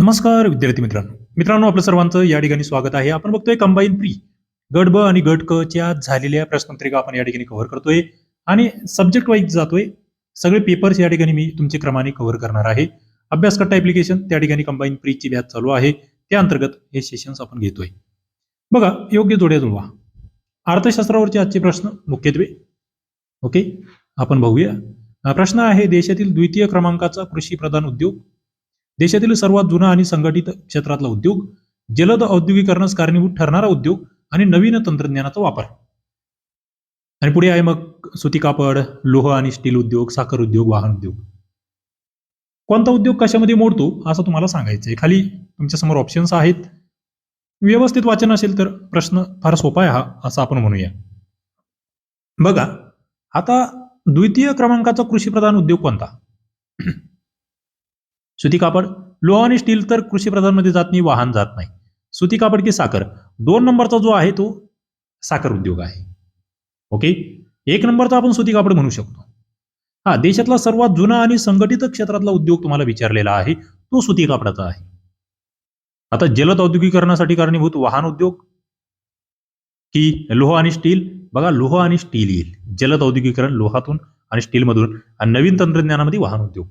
नमस्कार विद्यार्थी मित्रांनो. मित्रांनो आपलं सर्वांचं या ठिकाणी स्वागत आहे. आपण बघतोय कंबाईन प्री गट ब आणि गट क च्या झालेल्या प्रश्नपत्रिका आपण या ठिकाणी कव्हर करतोय. आणि सब्जेक्ट वाईज जातोय सगळे पेपर्स या ठिकाणी मी तुमचे क्रमाने कव्हर करणार आहे. अभ्यास ऍप्लिकेशन त्या ठिकाणी कंबाईन प्रीची बॅच चालू आहे. त्या अंतर्गत हे सेशन्स आपण घेतोय. बघा योग्य जोड्या जुळवा. अर्थशास्त्रावरचे आजचे प्रश्न मुख्यत्वे. ओके आपण बघूया. प्रश्न आहे देशातील द्वितीय क्रमांकाचा कृषी प्रधान उद्योग. देशातील सर्वात जुना आणि संघटित क्षेत्रातला उद्योग जलद औद्योगिकरणास कारणीभूत ठरणारा उद्योग आणि नवीन तंत्रज्ञानाचा वापर. आणि पुढे आहे मग सुती कापड लोह आणि स्टील उद्योग साखर उद्योग वाहन उद्योग. कोणता उद्योग कशामध्ये मोडतो असं तुम्हाला सांगायचंय. खाली तुमच्यासमोर ऑप्शन्स आहेत. व्यवस्थित वाचन असेल तर प्रश्न फार सोपा आहे हा असं आपण म्हणूया. बघा आता द्वितीय क्रमांकाचा कृषीप्रधान उद्योग कोणता? सुती कापड लोह आणि स्टील तर कृषी प्रधानमध्ये जात नाही वाहन जात नाही. सुती कापड की साखर? दोन नंबरचा जो आहे तो साखर उद्योग आहे. ओके एक नंबरचा आपण सुती कापड म्हणू शकतो. हा देशातला सर्वात जुना आणि संघटित क्षेत्रातला उद्योग तुम्हाला विचारलेला आहे तो सुती कापडाचा आहे. आता जलद औद्योगिकरणासाठी कारणीभूत वाहन उद्योग की लोह आणि स्टील? बघा लोह आणि स्टील येईल. जलद औद्योगिकरण लोहातून आणि स्टीलमधून आणि नवीन तंत्रज्ञानामध्ये वाहन उद्योग.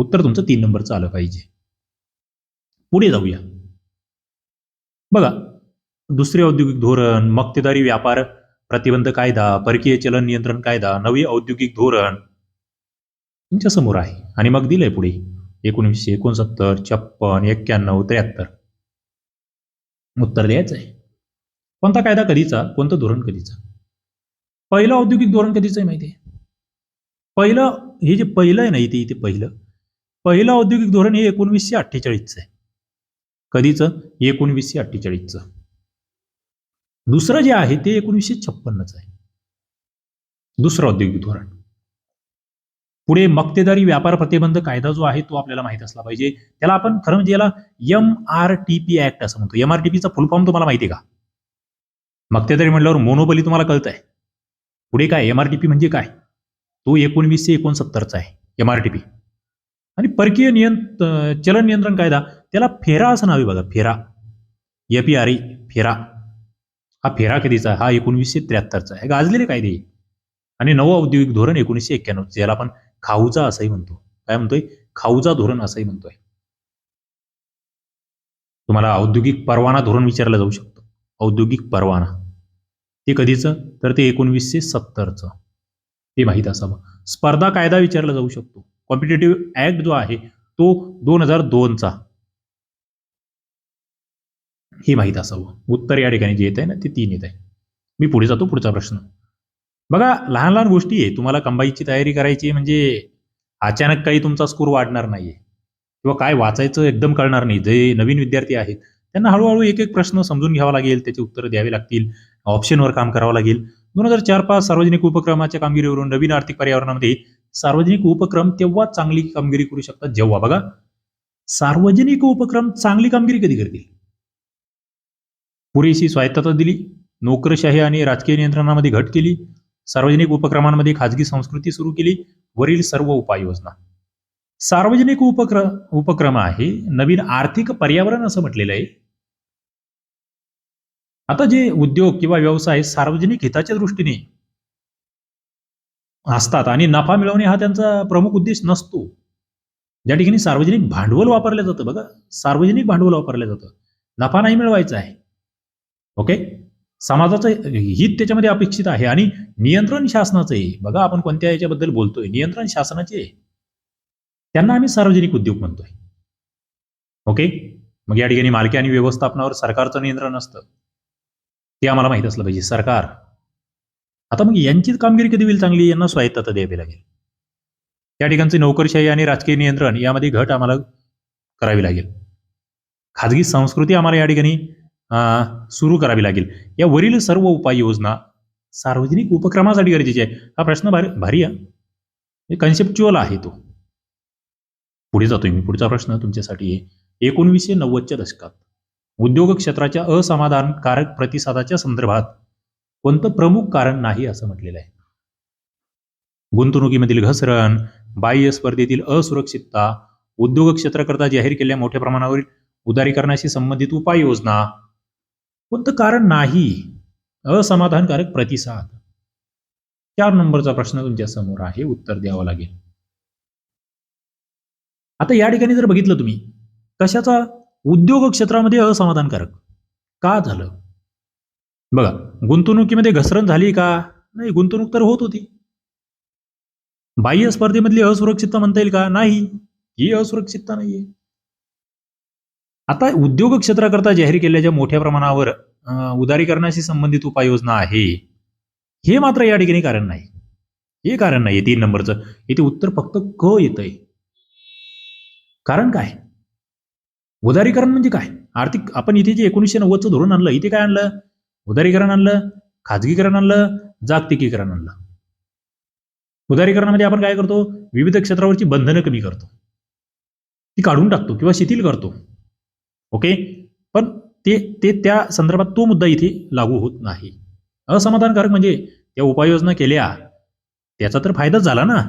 उत्तर तुमचं तीन नंबरचं आलं पाहिजे. पुढे जाऊया. बघा दुसरे औद्योगिक धोरण मक्तेदारी व्यापार प्रतिबंध कायदा परकीय चलन नियंत्रण कायदा नवी औद्योगिक धोरण तुमच्यासमोर आहे आणि मग दिलंय पुढे. एकोणीसशे एकोणसत्तर छप्पन एक्क्याण्णव त्र्याहत्तर. उत्तर द्यायचं आहे. कोणता कायदा कधीचा कोणतं धोरण कधीचा? पहिलं औद्योगिक धोरण कधीचं आहे माहिती आहे? पहिलं हे जे पहिलं आहे ना इथे इथे पहिलं पहिलं औद्योगिक धोरण हे एकोणवीसशे अठ्ठेचाळीसचं आहे. कधीचं? एकोणवीसशे अठ्ठेचाळीसचं. दुसरं जे आहे ते एकोणीसशे छप्पन्नचं आहे. दुसरं औद्योगिक धोरण. पुढे मक्तेदारी व्यापार प्रतिबंध कायदा जो आहे तो आपल्याला माहीत असला पाहिजे. त्याला आपण खरं म्हणजे याला M R T P act असं म्हणतो. एम आर टी पीचा फुल फॉर्म तुम्हाला माहिती आहे का? मक्तेदारी म्हटल्यावर मोनोपली तुम्हाला कळत आहे पुढे काय? एम आर टी पी म्हणजे काय? तो एकोणवीसशे एकोणसत्तरचा आहे. एम आर टी पी आणि परकीय नियंत चलन नियंत्रण कायदा त्याला फेरा असं नाव आहे बघा फेरा. ए आर ई फेरा. हा फेरा कधीचा? हा एकोणवीसशे त्र्याहत्तरचा हे गाजलेले कायदे. आणि नवं औद्योगिक धोरण एकोणीसशे एक्क्याण्णव ज्याला आपण खाऊचा असंही म्हणतो. काय म्हणतोय? खाऊचा धोरण असंही म्हणतोय. तुम्हाला औद्योगिक परवाना धोरण विचारलं जाऊ शकतं. औद्योगिक परवाना. ते कधीचं? तर ते एकोणवीसशे सत्तरचं. ते माहीत असावं. स्पर्धा कायदा विचारला जाऊ शकतो. कॉम्पिटेटिव्ह ऍक्ट जो आहे तो दोन हजार दोनचा. हे माहीत असावं. उत्तर या ठिकाणी जे येत आहे ना ते तीन येत आहे मी पुढे जातो पुढचा प्रश्न. बघा लहान लहान गोष्टी आहे. तुम्हाला कंबाईची तयारी करायची म्हणजे अचानक काही तुमचा स्कोर वाढणार नाहीये. किंवा काय वाचायचं एकदम कळणार नाही. जे नवीन विद्यार्थी आहेत त्यांना हळूहळू एक एक प्रश्न समजून घ्यावा लागेल त्याची उत्तरं द्यावी लागतील ऑप्शनवर काम करावं लागेल. दोन हजार चार पाच सार्वजनिक उपक्रमाच्या कामगिरीवरून नवीन आर्थिक पर्यावरणामध्ये सार्वजनिक उपक्रम तेव्हा चांगली कामगिरी करू शकतात. जेव्हा बघा सार्वजनिक उपक्रम चांगली कामगिरी कधी करतील? पुरेशी स्वायत्तता दिली नोकरशाही आणि राजकीय नियंत्रणामध्ये घट केली सार्वजनिक उपक्रमांमध्ये खाजगी संस्कृती सुरू केली वरील सर्व उपाययोजना. सार्वजनिक उपक्र उपक्रम आहे नवीन आर्थिक पर्यावरण असं म्हटलेलं आहे. आता जे उद्योग किंवा व्यवसाय सार्वजनिक हिताच्या दृष्टीने असतात. आणि नफा मिळवणे हा त्यांचा प्रमुख उद्देश नसतो. ज्या ठिकाणी सार्वजनिक भांडवल वापरलं जातं बघा. सार्वजनिक भांडवल वापरलं जातं. नफा नाही मिळवायचा आहे. ओके? समाजाचं हित त्याच्यामध्ये अपेक्षित आहे. आणि नियंत्रण शासनाचं आहे. बघा आपण कोणत्या याच्याबद्दल बोलतोय. नियंत्रण शासनाचे आहे. त्यांना आम्ही सार्वजनिक उद्योग म्हणतोय. ओके? मग या ठिकाणी मालकी आणि व्यवस्थापनावर सरकारचं नियंत्रण असतं. ते आम्हाला माहीत असलं पाहिजे. सरकार. आता मग यांची कामगिरी कधी होईल चांगली? यांना स्वायत्तता द्यावी लागेल. त्या ठिकाणचे नोकरशाही आणि राजकीय नियंत्रण यामध्ये घट आम्हाला करावी लागेल. खाजगी संस्कृती आम्हाला या ठिकाणी सुरू करावी लागेल. या वरील सर्व उपाययोजना सार्वजनिक उपक्रमासाठी गरजेची आहे. हा प्रश्न भारी भारी आहे. कन्सेप्च्युअल आहे तो. पुढे जातोय मी. पुढचा प्रश्न तुमच्यासाठी आहे. एकोणवीसशे नव्वदच्या दशकात उद्योग क्षेत्राच्या असमाधानकारक प्रतिसादाच्या संदर्भात कोणतं प्रमुख कारण नाही असं म्हटलेलं आहे. गुंतवणुकीमधील घसरण बाह्य स्पर्धेतील असुरक्षितता उद्योग क्षेत्राकरता जाहीर केलेल्या मोठ्या प्रमाणावर उदारीकरणाशी संबंधित उपाययोजना कोणतं कारण नाही? असमाधानकारक प्रतिसाद. चार नंबरचा प्रश्न तुमच्यासमोर आहे उत्तर द्यावं लागेल. आता या ठिकाणी जर बघितलं तुम्ही कशाचा? उद्योग क्षेत्रामध्ये असमाधानकारक. का झालं? बघा गुंतवणुकीमध्ये घसरण झाली का? नाही गुंतवणूक तर होत होती. बाह्य स्पर्धेमधली असुरक्षितता म्हणता येईल का? नाही. ही असुरक्षितता नाहीये. आता उद्योग क्षेत्राकरता जाहीर केलेल्या मोठ्या प्रमाणावर अं, उदारीकरणाशी संबंधित उपाययोजना आहे. हे मात्र या ठिकाणी कारण नाही. हे कारण नाही. तीन नंबरचं. इथे उत्तर फक्त क येतंय. कारण काय? उदारीकरण म्हणजे काय? आर्थिक आपण इथे जे एकोणीसशे नव्वदचं धोरण आणलं इथे काय आणलं? उदारीकरण आणलं खाजगीकरण आणलं जागतिकीकरण आणलं उदारीकरणामध्ये आपण काय करतो? विविध क्षेत्रावरची बंधनं कमी करतो. ती काढून टाकतो किंवा शिथिल करतो. ओके? पण ते ते त्या संदर्भात तो मुद्दा इथे लागू होत नाही. असमाधानकारक म्हणजे त्या उपाययोजना केल्या त्याचा तर फायदाच झाला ना.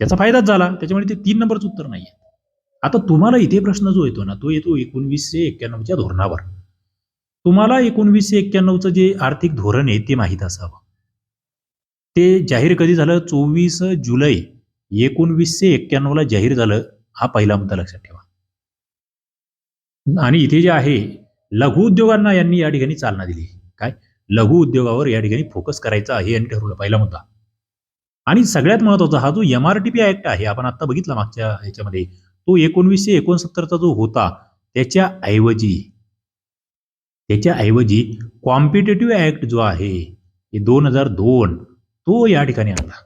त्याचा फायदाच झाला त्याच्यामुळे ते तीन नंबरचं उत्तर नाही आता तुम्हाला इथे प्रश्न जो येतो ना तो येतो एकोणवीसशे एक्क्याण्णवच्या धोरणावर. तुम्हाला एकोणवीसशे एक्क्याण्णवचं जे आर्थिक धोरण आहे ते माहीत असावं. ते जाहीर कधी झालं? चोवीस जुलै एकोणवीसशे एक्क्याण्णवला जाहीर झालं. हा पहिला मुद्दा लक्षात ठेवा. आणि इथे जे आहे लघु उद्योगांना यांनी या ठिकाणी चालना दिली. काय? लघु उद्योगावर या ठिकाणी फोकस करायचा हे यांनी ठरवलं पहिला मुद्दा. आणि सगळ्यात महत्त्वाचा हा जो M R T P act आहे आपण आता बघितला मागच्या ह्याच्यामध्ये तो एकोणवीसशे एकोणसत्तरचा जो होता त्याच्या ऐवजी त्याच्याऐवजी कॉम्पिटेटिव्ह ऍक्ट जो आहे हे दोन हजार दोन तो या ठिकाणी आणला.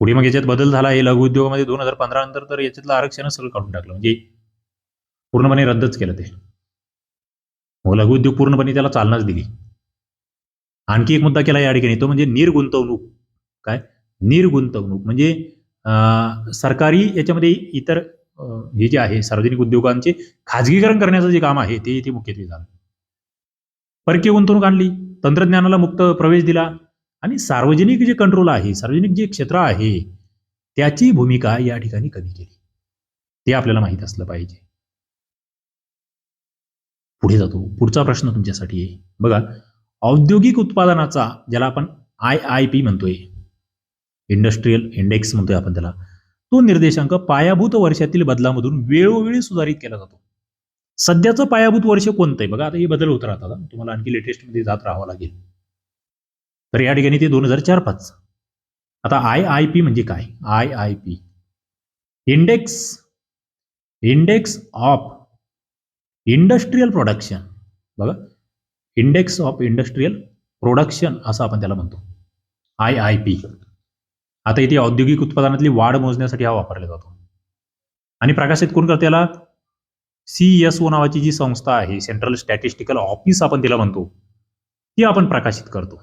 पुढे मग याच्यात बदल झाला हे लघु उद्योगामध्ये दोन हजार पंधरा नंतर तर याच्यातलं आरक्षण सगळं काढून टाकलं. म्हणजे पूर्णपणे रद्दच केलं ते. मग लघु उद्योग पूर्णपणे त्याला चालनाच दिली. आणखी एक मुद्दा केला या ठिकाणी तो म्हणजे निर्गुंतवणूक. काय? निर्गुंतवणूक. म्हणजे सरकारी याच्यामध्ये इतर हे जे आहे सार्वजनिक उद्योगांचे खाजगीकरण करण्याचं जे काम आहे ते इथे मुख्यत्वे झालं. परकीय गुंतवणूक आणली तंत्रज्ञानाला मुक्त प्रवेश दिला आणि सार्वजनिक जे कंट्रोल आहे सार्वजनिक जे क्षेत्र आहे त्याची भूमिका या ठिकाणी कमी केली. ते आपल्याला माहीत असलं पाहिजे. पुढे जातो. पुढचा प्रश्न तुमच्यासाठी आहे. बघा औद्योगिक उत्पादनाचा ज्याला आपण आय आय पी म्हणतोय इंडस्ट्रीयल इंडेक्स म्हणतोय आपण त्याला तो निर्देशांक पायाभूत वर्षातील बदलामधून वेळोवेळी सुधारित केला जातो. सध्याचं पायाभूत वर्ष कोणतं आहे बघा आता हे बदल होत राहतात तुम्हाला आणखी लेटेस्टमध्ये जात राहावं लागेल. तर या ठिकाणी ते दोन हजार चार पाच. आता आय आय पी म्हणजे काय? I I P index index of industrial production बघा इंडेक्स ऑफ इंडस्ट्रीयल प्रोडक्शन असं आपण त्याला म्हणतो. आय आय पी आता इथे औद्योगिक उत्पादनातली वाढ मोजण्यासाठी हा वापरला जातो. आणि प्रकाशित कोण करते याला सी एस ओ नावाची जी संस्था आहे सेंट्रल स्टॅटिस्टिकल ऑफिस आपण तिला म्हणतो ती आपण प्रकाशित करतो.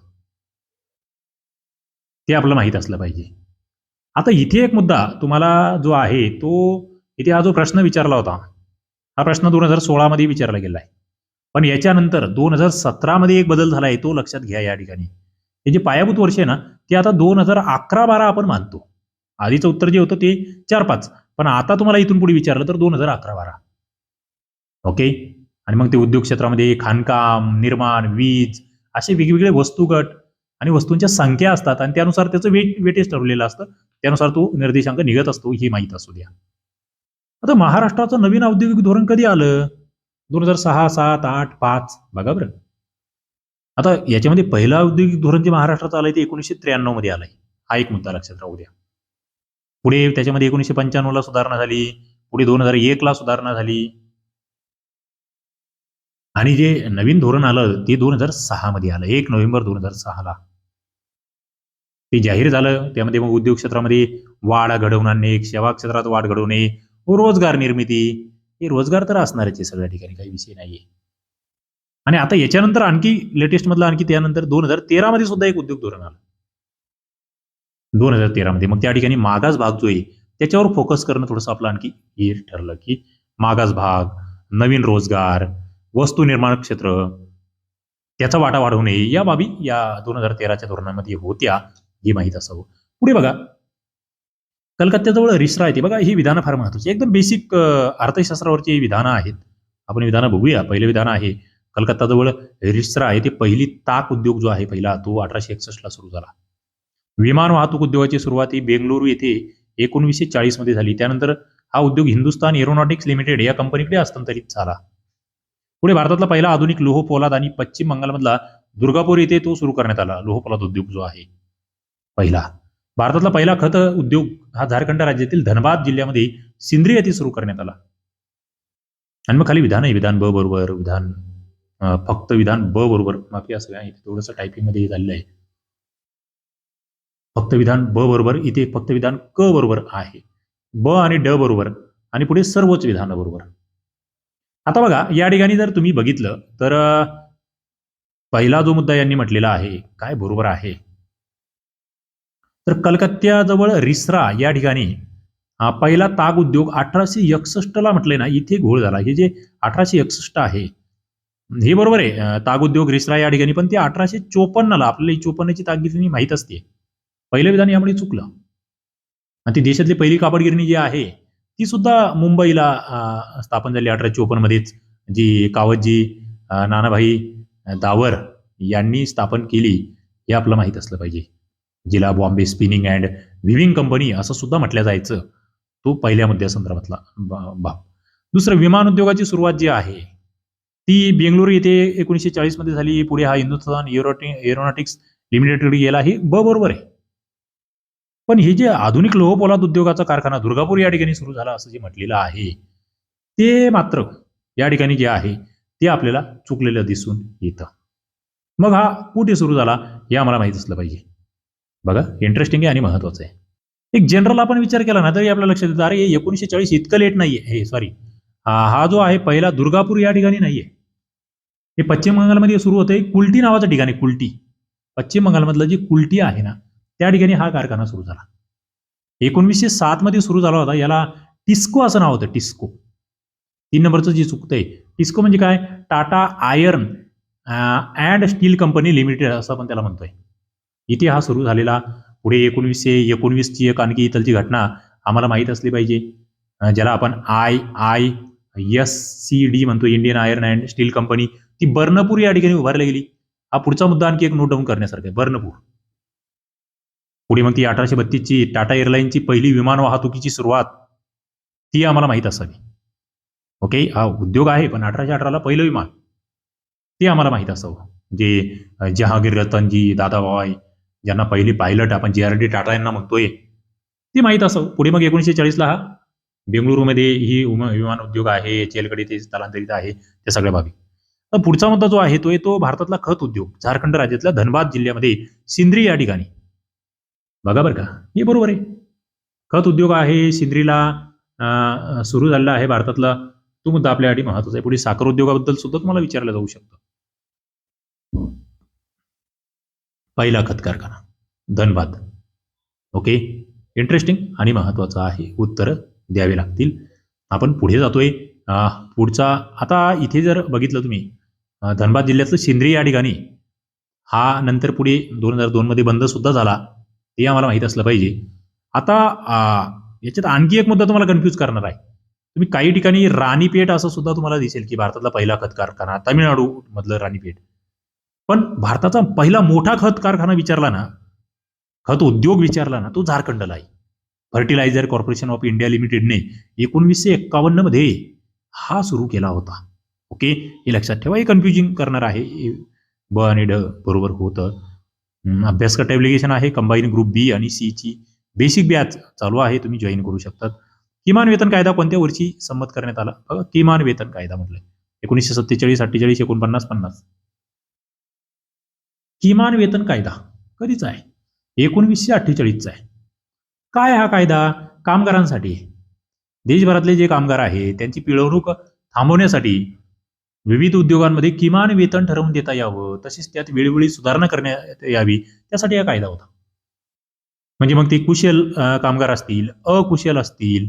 ते आपल्याला माहीत असलं पाहिजे. आता इथे एक मुद्दा तुम्हाला जो आहे तो इथे हा जो प्रश्न विचारला होता हा प्रश्न दोन हजार सोळामध्ये विचारला गेला आहे. पण याच्यानंतर दोन हजार सतरामध्ये एक बदल झाला आहे तो लक्षात घ्या या ठिकाणी. हे जे पायाभूत वर्ष आहे ना ते आता दोन हजार अकरा बारा आपण मानतो. आधीचं उत्तर जे होतं ते चार पाच. पण आता तुम्हाला इथून पुढे विचारलं तर दोन हजार अकरा बारा. ओके? आणि मग ते उद्योग क्षेत्रामध्ये खाणकाम निर्माण वीज असे वेगवेगळे वस्तूगट आणि वस्तूंच्या संख्या असतात आणि त्यानुसार त्याचं वेट वेटेज ठरवलेलं असतं. त्यानुसार तो निर्देशांक निघत असतो हे माहीत असू द्या. आता महाराष्ट्राचं नवीन औद्योगिक धोरण कधी आलं? दोन हजार सहा सात आठ पाच. बघा बरं. आता याच्यामध्ये पहिलं औद्योगिक धोरण जे महाराष्ट्रात आलंय ते एकोणीसशे त्र्याण्णवमध्ये आलंय. हा एक मुद्दा लक्षात राहू द्या. पुढे त्याच्यामध्ये एकोणीसशे पंच्याण्णवला सुधारणा झाली. पुढे दोन हजार एकला सुधारणा झाली. आणि जे नवीन धोरण आलं ते दोन हजार सहा मध्ये आलं. एक नोव्हेंबर दोन हजार सहाला ते जाहीर झालं. त्यामध्ये मग उद्योग क्षेत्रामध्ये वाढ घडवून आणणे सेवा क्षेत्रात वाढ घडवणे व रोजगार निर्मिती. हे रोजगार तर असणारच आहे सगळ्या ठिकाणी. काही विषय नाहीये. आणि आता याच्यानंतर आणखी लेटेस्ट मधलं आणखी त्यानंतर दोन हजार तेरा मध्ये सुद्धा एक उद्योग धोरण आलं. दोन हजार तेरा मध्ये. मग त्या ठिकाणी मागास भाग जो आहे त्याच्यावर फोकस करणं थोडंसं आपलं आणखी हे ठरलं की मागास भाग नवीन रोजगार वस्तू निर्माण क्षेत्र त्याचा वाटा वाढवणे या बाबी या दोन हजार तेराच्या धोरणामध्ये होत्या हे माहीत असावं. पुढे बघा. कलकत्त्याजवळ रिसरा येते. बघा ही विधानं फार महत्वाची एकदम बेसिक अर्थशास्त्रावरची विधानं आहेत. आपण विधानं बघूया. पहिलं विधान आहे कलकत्ताजवळ रिसरा आहे ते पहिली ताक उद्योग जो आहे पहिला तो अठराशे एकसष्टला सुरू झाला. विमान वाहतूक उद्योगाची सुरुवात ही बेंगलुरू येथे एकोणीसशे चाळीसमध्ये झाली. त्यानंतर हा उद्योग हिंदुस्तान एरोनॉटिक्स लिमिटेड या कंपनीकडे हस्तांतरित झाला. पुढे भारतातला पहिला आधुनिक लोह पोलाद आणि पश्चिम बंगालमधला दुर्गापूर येथे तो सुरू करण्यात आला. लोह पोलाद उद्योग जो आहे पहिला. भारतातला पहिला खत उद्योग हा झारखंड राज्यातील धनबाद जिल्ह्यामध्ये सिंद्री येथे सुरू करण्यात आला. आणि मग खाली विधान आहे. विधान ब बरोबर विधान फक्त विधान ब बरोबर माफी असं आहे थोडंसं टायपिंगमध्ये झालेलं आहे. फक्त विधान ब बरोबर इथे फक्त विधान क बरोबर आहे. ब आणि ड बरोबर आणि पुढे सर्वच विधान बरोबर. आता बघा या ठिकाणी जर तुम्ही बघितलं तर पहिला जो मुद्दा यांनी म्हटलेला आहे काय बरोबर आहे? तर कलकत्त्याजवळ रिसरा या ठिकाणी हा पहिला ताग उद्योग अठराशे एकसष्टला म्हटले ना इथे घोळ झाला. हे जे अठराशे एकसष्ट आहे हे बरोबर आहे. ताग उद्योग रिसरा या ठिकाणी पण ते अठराशे चोपन्नला आपल्याला चोपन्नची तागगिरणी माहीत असते. पहिलं विधान यामुळे चुकलं. आणि ती देशातली पहिली कापडगिरणी जी आहे ती सुद्धा मुंबईला स्थापन झाली अठराशे चोपन्न मध्येच जी कावतजी नानाभाई दावर यांनी स्थापन केली हे आपलं माहीत असलं पाहिजे. जिला Bombay spinning and weaving company असं सुद्धा म्हटलं जायचं तो पहिल्या मुद्द्यासंदर्भातला बा- दुसरं विमान उद्योगाची सुरुवात जी आहे ती बेंगळुरू येथे एकोणीसशे चाळीसमध्ये झाली. पुढे हा हिंदुस्थान एरोटिक एरोनॉटिक्स लिमिटेडकडे गेला हे ब बरोबर आहे. पण हे जे आधुनिक लोहपोलाद उद्योगाचा कारखाना दुर्गापूर या ठिकाणी सुरू झाला असं जे म्हटलेलं आहे ते मात्र या ठिकाणी जे आहे ते आपल्याला चुकलेलं दिसून येतं. मग हा कुठे सुरू झाला हे आम्हाला माहीत असलं पाहिजे. बघा इंटरेस्टिंग आहे आणि महत्वाचं आहे. एक जनरल आपण विचार केला ना तरी आपल्या लक्षात येतं अरे एकोणीसशे चाळीस इतकं लेट नाहीये. हे सॉरी हा जो आहे पहिला दुर्गापूर या ठिकाणी नाहीये. हे पश्चिम बंगालमध्ये सुरू होते कुलटी नावाचं ठिकाण आहे कुलटी. पश्चिम बंगालमधलं जे कुलटी आहे ना त्या ठिकाणी हा कारखाना सुरू झाला. एकोणीसशे सात मध्ये सुरू झाला होता याला टिस्को असं नाव होतं टिस्को. तीन नंबरचं जे चुकतंय टिस्को म्हणजे काय? Tata iron and steel company limited असं आपण त्याला म्हणतोय. इथे हा सुरू झालेला. पुढे एकोणीसशे एकोणवीसची एक आणखी इथलची घटना आम्हाला माहीत असली पाहिजे. ज्याला आपण I I S C D म्हणतो Indian iron and steel company. ती बर्नपूर या ठिकाणी उभारली गेली. हा पुढचा मुद्दा आणखी एक नोट डाऊन करण्यासारखा आहे बर्नपूर पुढे मग ती अठराशे बत्तीसची टाटा एअरलाईनची पहिली विमान वाहतुकीची सुरुवात ती आम्हाला माहीत असावी. ओके? हा उद्योग आहे पण अठराशे अठराला पहिलं विमान. ते आम्हाला माहीत असावं. जे जहागीर जहांगीर रतनजी दादाभाई ज्यांना पहिले पायलट आपण जे आर डी टाटा यांना म्हणतोय ते माहीत असावं. पुढे मग एकोणीसशे चाळीसला हा बेंगळुरूमध्ये ही विमान उद्योग आहे एच एलकडे ते स्थलांतरित आहे त्या सगळ्या बाबी. तर पुढचा मुद्दा जो आहे तो येतो तो भारतातला खत उद्योग. झारखंड राज्यातल्या धनबाद जिल्ह्यामध्ये सिंद्री या ठिकाणी. बघा बरं का. हे बरोबर आहे. खत उद्योग आहे सिंद्रीला सुरू झालेला आहे भारतातला. तो मुद्दा आपल्यासाठी महत्त्वाचा आहे. पुढे साखर उद्योगाबद्दल सुद्धा तुम्हाला विचारलं जाऊ शकतं. पहिला खत कारखाना धनबाद. ओके? इंटरेस्टिंग आणि महत्वाचं आहे. उत्तर द्यावे लागतील. आपण पुढे जातोय. पुढचा आता इथे जर बघितलं तुम्ही धनबाद जिल्ह्यातलं सिंद्री या ठिकाणी हा नंतर पुढे दोन हजार दोनमध्ये बंद सुद्धा झाला ते आम्हाला माहीत असलं पाहिजे. आता याच्यात आणखी एक मुद्दा तुम्हाला कन्फ्यूज करणार आहे. तुम्ही काही ठिकाणी राणीपेठ असं सुद्धा तुम्हाला दिसेल की भारतातला पहिला खत कारखाना तामिळनाडू मधलं राणीपेठ. पण भारताचा पहिला मोठा खत कारखाना विचारला ना खत उद्योग विचारला ना तो झारखंडला आहे. फर्टिलायझर कॉर्पोरेशन ऑफ इंडिया लिमिटेडने एकोणवीसशे एक्कावन्नमध्ये हा सुरू केला होता. ओके? हे लक्षात ठेवा. हे कन्फ्युजिंग करणार आहे. ब आणि ड बरोबर होतं. हम्म, अभ्यास ॲप्लिकेशन आहे. कंबाईन ग्रुप बी आणि सी ची बेसिक बॅच चालू आहे. तुम्ही जॉईन करू शकतात. किमान वेतन कायदा कोणत्या वर्षी संमत करण्यात आला? बघा किमान वेतन कायदा म्हटलंय. एकोणीसशे सत्तेचाळीस अठ्ठेचाळीस एकोणपन्नास पन्नास. किमान वेतन कायदा कधीचा आहे? एकोणवीसशे अठ्ठेचाळीसचा आहे. काय हा कायदा? कामगारांसाठी. देशभरातले जे कामगार आहेत त्यांची पिळवणूक थांबवण्यासाठी विविध उद्योगांमध्ये किमान वेतन ठरवून देता यावं तसेच त्यात वेळोवेळी सुधारणा करण्यात यावी त्यासाठी हा कायदा होता. म्हणजे मग ते कुशल कामगार असतील अकुशल असतील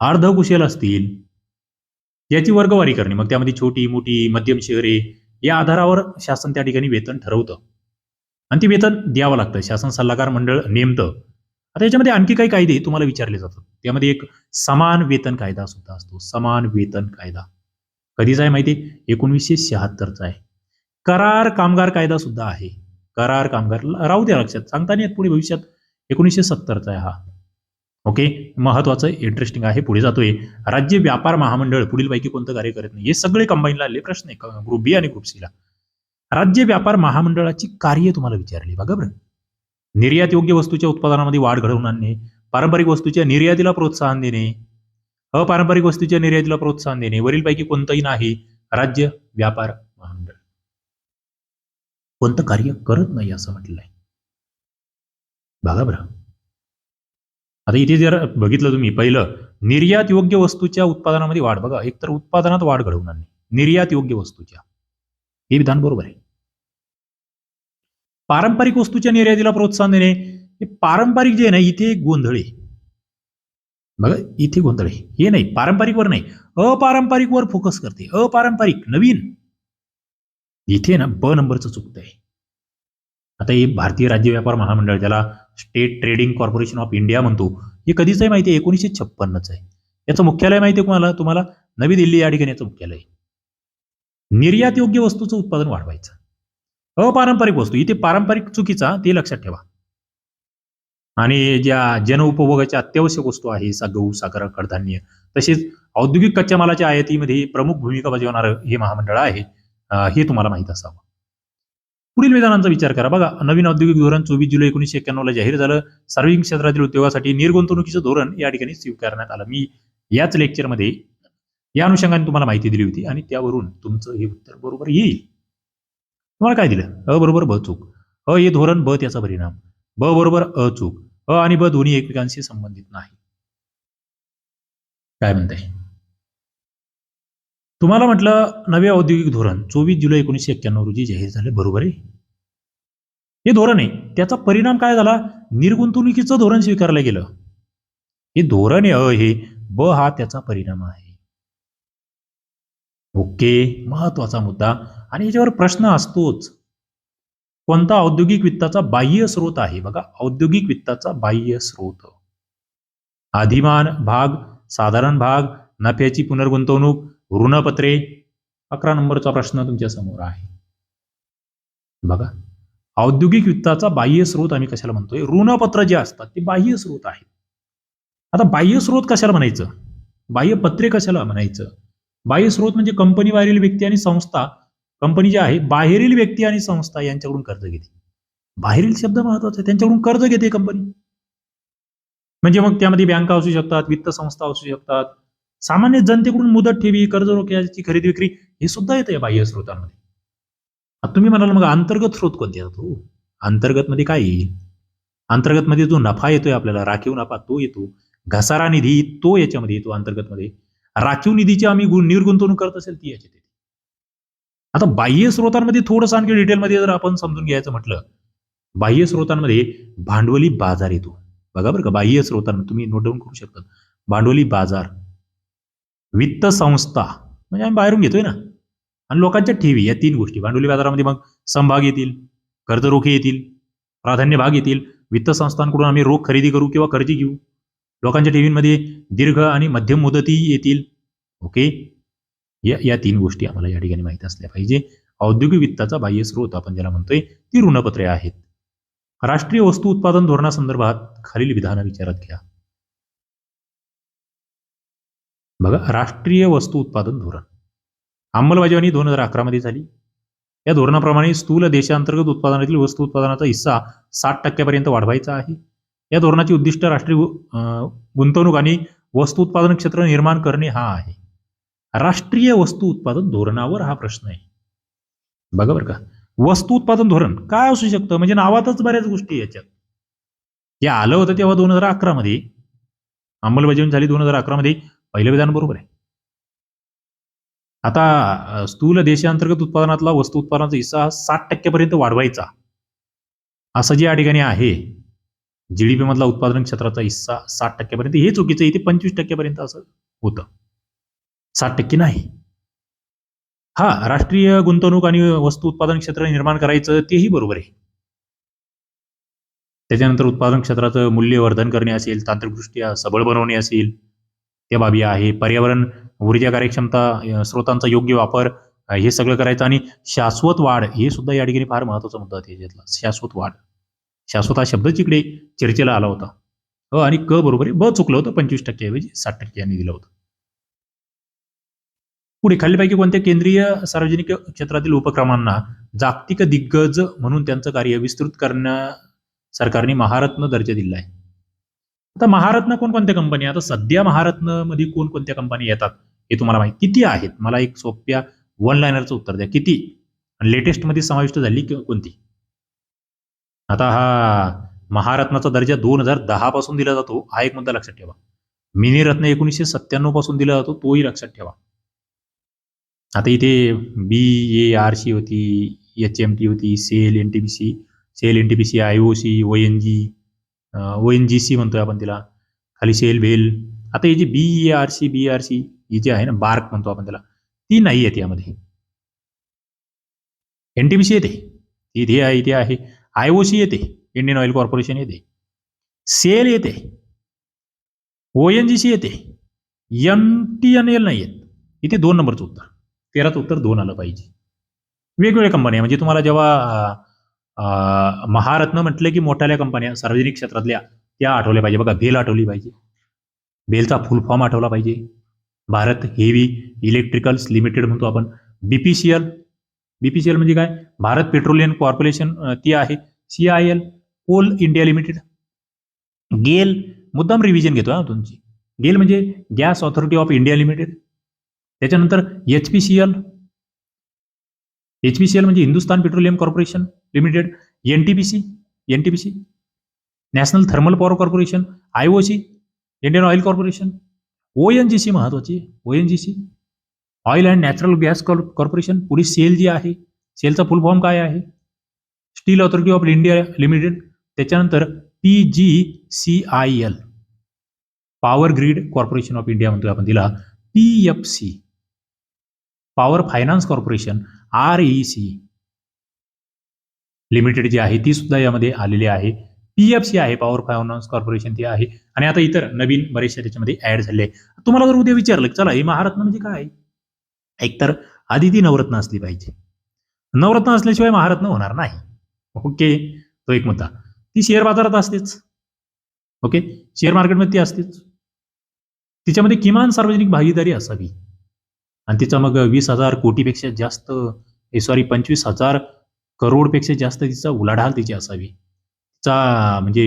अर्धकुशल असतील याची वर्गवारी करणे. मग त्यामध्ये छोटी मोठी मध्यम शहरे या आधारावर शासन त्या ठिकाणी वेतन ठरवतं. आणि ते वेतन द्यावं लागतं. शासन सल्लागार मंडळ नेमतं. आता याच्यामध्ये आणखी काही कायदे तुम्हाला विचारले जातात. त्यामध्ये एक समान वेतन कायदा सुद्धा असतो. समान वेतन कायदा. कधीचा आहे माहिती? एकोणीसशे शहात्तरचा आहे. करार कामगार कायदा सुद्धा आहे. करार कामगार राहू द्या लक्षात. सांगता नाही पुढे भविष्यात. एकोणीसशे सत्तरचा आहे हा. ओके? महत्वाचं इंटरेस्टिंग आहे. पुढे जातोय. राज्य व्यापार महामंडळ पुढील पैकी कोणतं कार्य करत नाही? हे सगळे कंबाईनला आले प्रश्न आहे ग्रुप बी आणि ग्रुप सीला राज्य व्यापार महामंडळाची कार्य तुम्हाला विचारली बघा बरं. निर्यात योग्य वस्तूच्या उत्पादनामध्ये वाढ घडवून आणणे पारंपरिक वस्तूच्या निर्यातीला प्रोत्साहन देणे अपारंपरिक वस्तूच्या निर्यातीला प्रोत्साहन देणे. वरीलपैकी कोणतंही नाही. राज्य व्यापार महामंडळ. कोणतं कार्य करत नाही असं म्हटलंय? बघा बरं. आता इथे जर बघितलं तुम्ही पहिलं निर्यात योग्य वस्तूच्या उत्पादनामध्ये वाढ. बघा एकतर उत्पादनात वाढ घडवून आणणे निर्यात योग्य वस्तूच्या. हे विधान बरोबर आहे. पारंपरिक वस्तूच्या निर्यातीला प्रोत्साहन देणे. हे पारंपरिक जे आहे ना इथे गोंधळ आहे. बघा इथे गोंधळ आहे. हे नाही पारंपरिकवर नाही. अपारंपरिकवर फोकस करते. अपारंपरिक नवीन. इथे ना ब नंबरचं चुकतं आहे आता हे भारतीय राज्य व्यापार महामंडळ ज्याला state trading corporation of India म्हणतो हे कधीच आहे माहिती आहे? एकोणीसशे छप्पन्नच आहे. याचं मुख्यालय माहिती आहे तुम्हाला? तुम्हाला नवी दिल्ली या ठिकाणी याचं मुख्यालय. निर्यात योग्य वस्तूचं उत्पादन वाढवायचं. अपारंपरिक वस्तू. इथे पारंपरिक चुकीचा ते लक्षात ठेवा. आणि ज्या जनउपभोगाच्या अत्यावश्यक वस्तू आहे सा गहू साखर कडधान्य तसेच औद्योगिक कच्च्या मालाच्या आयातीमध्ये प्रमुख भूमिका बजावणारं हे महामंडळ आहे हे तुम्हाला माहीत असावं. पुढील विधानांचा विचार करा. बघा नवीन औद्योगिक धोरण चोवीस जुलै एकोणीसशे एक्क्याण्णवला जाहीर झालं. सार्वजनिक क्षेत्रातील उद्योगासाठी निर्गुंतवणुकीचं धोरण या ठिकाणी स्वीकारण्यात आलं. मी याच लेक्चरमध्ये या अनुषंगाने तुम्हाला माहिती दिली होती आणि त्यावरून तुमचं हे उत्तर बरोबर येईल. तुम्हाला काय दिलं? अ बरोबर ब चूक. अ हे धोरण ब त्याचा परिणाम. ब बरोबर अ चूक अ आणि ब दोन्ही एकमेकांशी संबंधित नाही. काय म्हणताय तुम्हाला म्हटलं नवे औद्योगिक धोरण चोवीस जुलै एकोणीसशे एक्क्याण्णव रोजी जाहीर झाले. बरोबर आहे? हे धोरण आहे. त्याचा परिणाम काय झाला? निर्गुंतवणुकीचं धोरण स्वीकारलं गेलं. हे धोरण आहे अ हे ब हा त्याचा परिणाम आहे. ओके महत्त्वाचा मुद्दा. आणि याच्यावर प्रश्न असतोच. कोणता औद्योगिक वित्ताचा बाह्य स्रोत आहे? बघा औद्योगिक वित्ताचा बाह्य स्रोत. अधिमान भाग साधारण भाग नफ्याची पुनर्गुंतवणूक ऋणपत्रे. अकरा नंबरचा प्रश्न तुमच्यासमोर आहे. बघा औद्योगिक वित्ताचा बाह्य स्रोत आम्ही कशाला म्हणतोय? ऋणपत्र जे असतात ते बाह्य स्रोत आहेत. आता बाह्य स्रोत कशाला म्हणायचं? बाह्य पत्रे कशाला म्हणायचं? बाह्य स्रोत म्हणजे कंपनी व्यक्ती आणि संस्था कंपनी जी आहे बाहेरील व्यक्ती आणि संस्था यांच्याकडून कर्ज घेते. बाहेरील शब्द महत्त्वाचा आहे त्यांच्याकडून कर्ज घेते कंपनी. म्हणजे मग त्यामध्ये बँका असू शकतात वित्त संस्था असू शकतात. सामान्य जनतेकडून मुदत ठेवी कर्ज रोख्याची खरेदी विक्री हे सुद्धा येतं या बाह्य स्रोतांमध्ये. तुम्ही म्हणाल मग अंतर्गत स्रोत कोणते आहेत? हो अंतर्गत मध्ये काय येईल? अंतर्गत मध्ये जो नफा येतोय आपल्याला राखीव नफा तो येतो. घसारा निधी तो याच्यामध्ये येतो अंतर्गत मध्ये राखीव निधीची आम्ही गुण- निर्गुंतवणूक करत असेल ती याच्यात आता बाह्य स्रोतांमध्ये थोडंसं आणखी डिटेलमध्ये जर आपण समजून घ्यायचं म्हटलं बाह्य स्रोतांमध्ये भांडवली बाजार येतो. बघा बरं का बाह्य स्रोतांमध्ये तुम्ही नोट डाऊन करू शकता भांडवली बाजार वित्त संस्था म्हणजे आम्ही बाहेरून घेतोय ना. आणि लोकांच्या ठेवी या तीन गोष्टी. भांडवली बाजारामध्ये मग समभाग येतील कर्ज रोखे येतील प्राधान्य भाग येतील. वित्त संस्थांकडून आम्ही रोख खरेदी करू किंवा कर्ज घेऊ. लोकांच्या ठेवींमध्ये दीर्घ आणि मध्यम मुदती येतील. ओके? या या तीन गोष्टी आम्हाला या ठिकाणी माहीत असल्या पाहिजे. औद्योगिक वित्ताचा बाह्य स्रोत आपण ज्याला म्हणतोय ती ऋणपत्रे आहेत. राष्ट्रीय वस्तू उत्पादन धोरणासंदर्भात खालील विधानं विचारात घ्या. बघा राष्ट्रीय वस्तू उत्पादन धोरण. अंमलबजावणी दोन हजार अकरा मध्ये झाली. या धोरणाप्रमाणे स्थूल देशांतर्गत उत्पादनातील वस्तू उत्पादनाचा हिस्सा साठ टक्क्यापर्यंत वाढवायचा आहे. या धोरणाची उद्दिष्ट राष्ट्रीय अं, गुंतवणूक आणि वस्तू उत्पादन क्षेत्र निर्माण करणे हा आहे. राष्ट्रीय वस्तू उत्पादन धोरणावर हा प्रश्न आहे. बघा बरं का. वस्तू उत्पादन धोरण काय असू शकतं? म्हणजे नावातच बऱ्याच गोष्टी याच्यात. हे आलं होतं तेव्हा दोन हजार अकरा मध्ये. अंमलबजावणी झाली दोन हजार अकरा मध्ये. पहिलं विधान बरोबर आहे. आता स्थूल देशांतर्गत उत्पादनातला वस्तू उत्पादनाचा हिस्सा हा साठ टक्क्यापर्यंत वाढवायचा. असं जे या ठिकाणी आहे जीडीपी मधला उत्पादन क्षेत्राचा हिस्सा साठ टक्क्यापर्यंत हे चुकीचं इथे पंचवीस टक्क्यापर्यंत असं होतं. साठ टक्के नाही. हा राष्ट्रीय गुंतवणूक आणि वस्तू उत्पादन क्षेत्र निर्माण करायचं तेही बरोबर आहे. त्याच्यानंतर उत्पादन क्षेत्राचं मूल्यवर्धन करणे असेल तांत्रिकदृष्ट्या सबळ बनवणे असेल त्या बाबी आहे. पर्यावरण ऊर्जा कार्यक्षमता स्रोतांचा योग्य वापर हे सगळं करायचं आणि शाश्वत वाढ हे सुद्धा या ठिकाणी फार महत्त्वाचा मुद्दा त्याच्यातला. शाश्वत वाढ. शाश्वत हा शब्दच इकडे चर्चेला आला होता. अ आणि क बरोबर आहे. ब चुकलं होतं पंचवीस टक्क्याऐवजी साठ टक्के यांनी दिलं होतं. पुढे खालीलपैकी कोणत्या केंद्रीय सार्वजनिक क्षेत्रातील उपक्रमांना जागतिक दिग्गज म्हणून त्यांचं कार्य विस्तृत करण्या सरकारने महारत्न दर्जा दिला आहे? आता महारत्न कोणकोणत्या कंपनी आता सध्या महारत्नमध्ये कोणकोणत्या कंपनी येतात हे तुम्हाला माहिती किती आहेत? मला एक सोप्या वन लायनरचं उत्तर द्या. किती? लेटेस्टमध्ये समाविष्ट झाली कोणती? आता हा महारत्नाचा दर्जा दोन हजार दहा पासून दिला जातो. हा एक मुद्दा लक्षात ठेवा. मिनीरत्न एकोणीसशे सत्त्याण्णवपासून दिला जातो तोही लक्षात ठेवा. आता इथे बी ए आर सी होती एच एम टी होती SAIL N T B C SAIL N T B C I O C O N G O N G C म्हणतोय आपण तिला. खाली सेल भेल आता हे जे B A R C B R C ही जी आहे ना बार्क म्हणतो आपण त्याला ती नाही येते यामध्ये. एन टी बी सी येते. इथे आहे इथे आहे. आय ओ सी येते. इंडियन ऑइल कॉर्पोरेशन येते. सेल येते. ओ एन जी सी येते. एम टी एन एल नाही येत इथे दोन नंबरचं उत्तर. तेराचं उत्तर दोन आलं पाहिजे. वेगवेगळ्या कंपन्या म्हणजे तुम्हाला जेव्हा महारत्न म्हटलं की मोठ्याल्या कंपन्या सार्वजनिक क्षेत्रातल्या त्या आठवल्या पाहिजे. बघा भेल आठवली पाहिजे. बेलचा फुल फॉर्म आठवला पाहिजे. भारत हेवी इलेक्ट्रिकल्स लिमिटेड म्हणतो आपण. बीपीसीएल बीपीसीएल म्हणजे काय? भारत पेट्रोलियम कॉर्पोरेशन ती आहे. C I L coal India limited. GAIL मुद्दाम रिव्हिजन घेतो हा तुमची. गेल म्हणजे gas authority of India limited त्याच्यानंतर H P C L H P C L म्हणजे Hindustan petroleum corporation limited N T P C N T P C national thermal power corporation I O C Indian oil corporation O N G C महत्वाची O N G C oil and natural gas corporation, पुढे sale जी आहे, सेलचा full form काय आहे? Steel authority of India limited, त्याच्यानंतर P G C I L power grid corporation of India म्हणतोय आपण तिला P F C power finance corporation R E C limited जी आहे ती सुद्धा यामध्ये आलेली आहे. पी एफ सी आहे पॉवर फायनान्स कॉर्पोरेशन ती आहे. आणि आता इतर नवीन बरेचशा त्याच्यामध्ये ऍड झाले. आहे. तुम्हाला जर उद्या विचारलं चला हे महारत्न म्हणजे काय? एकतर आधी ती नवरत्न असली पाहिजे. नवरत्न असल्याशिवाय महारत्न होणार नाही. ओके तो एक मुद्दा. ती शेअर बाजारात असतेच. ओके शेअर मार्केटमध्ये ती असतेच. तिच्यामध्ये किमान सार्वजनिक भागीदारी असावी. आणि तिचा मग वीस हजार कोटीपेक्षा जास्त सॉरी पंचवीस हजार करोडपेक्षा जास्त तिचा उलाढाल तिची असावी. तिचा म्हणजे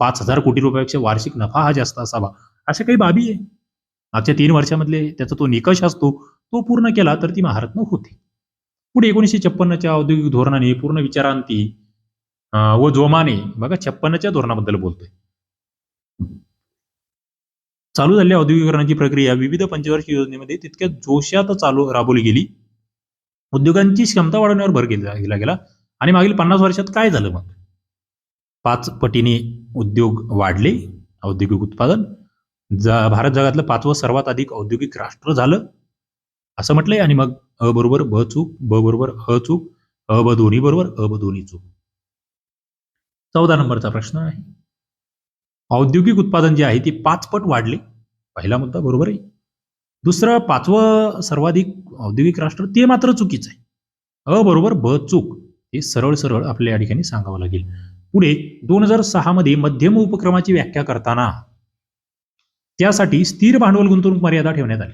पाच हजार कोटी रुपयापेक्षा वार्षिक नफा हा जास्त असावा. अशा काही बाबी आहे. मागच्या तीन वर्षामधले त्याचा तो निकष असतो तो पूर्ण केला तर ती महारत्न होते. पुढे एकोणीसशे छप्पन्नच्या औद्योगिक धोरणाने पूर्ण विचारांती व जोमाने बघा छप्पन्नच्या धोरणाबद्दल बोलतोय. चालू झालेल्या औद्योगिकरणाची प्रक्रिया विविध पंचवार्षिक योजनेमध्ये तितक्या जोशात चालू राबवली गेली. उद्योगांची क्षमता वाढवण्यावर भर केला गेला गेला. आणि मागील पन्नास वर्षात काय झालं मग? पाच पटीने उद्योग वाढले औद्योगिक उत्पादन. जा भारत जगातलं पाचवं सर्वात अधिक औद्योगिक राष्ट्र झालं. असं म्हटलंय आणि मग अ बरोबर ब चूक ब बरोबर अ चूक अ ब दोन्ही बरोबर अ ब दोन्ही चूक. चौदा नंबरचा प्रश्न आहे. औद्योगिक उत्पादन जे आहे ते पाच पट वाढले. पहिला मुद्दा बरोबर आहे. दुसरं पाचवं सर्वाधिक औद्योगिक राष्ट्र ते मात्र चुकीचं आहे. अ बरोबर ब चूक हे सरळ सरळ आपल्या या ठिकाणी सांगावं लागेल. पुढे दोन हजार सहा मध्ये मध्यम उपक्रमाची व्याख्या करताना त्यासाठी स्थिर भांडवल गुंतवणूक मर्यादा ठेवण्यात आली.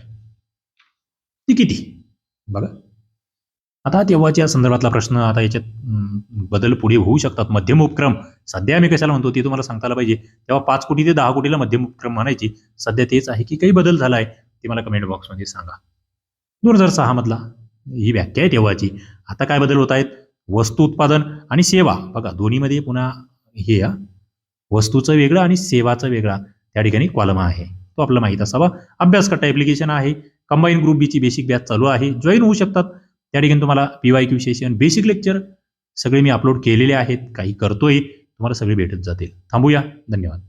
ती किती? बघा. आता तेव्हाच्या संदर्भातला प्रश्न आता याच्यात बदल पुढे होऊ शकतात. मध्यम उपक्रम सध्या आम्ही कशाला म्हणतो ते तुम्हाला सांगताला पाहिजे. तेव्हा पाच कोटी ते दहा कोटीला मध्यम उपक्रम म्हणायची. सध्या तेच आहे की काही बदल झालाय ते मला कमेंट बॉक्समध्ये सांगा. दोन हजार सहा मधला ही व्याख्या आहे तेव्हाची. आता काय बदल होत आहेत वस्तू उत्पादन आणि सेवा. बघा दोन्हीमध्ये पुन्हा हे वस्तूचं वेगळं आणि सेवाचं वेगळा. त्या ठिकाणी कॉलम आहे. तो आपल्याला माहीत असावा. अभ्यास कट्टा ऍप्लिकेशन आहे कंबाईन ग्रुप बीची बेसिक बॅच चालू आहे. जॉईन होऊ शकतात. त्या ठिकाणी तुम्हाला P Y Q session basic lecture सगळे मी अपलोड केलेले आहेत. काही करतोय तुम्हाला सगळे भेटत जातील. थांबूया. धन्यवाद.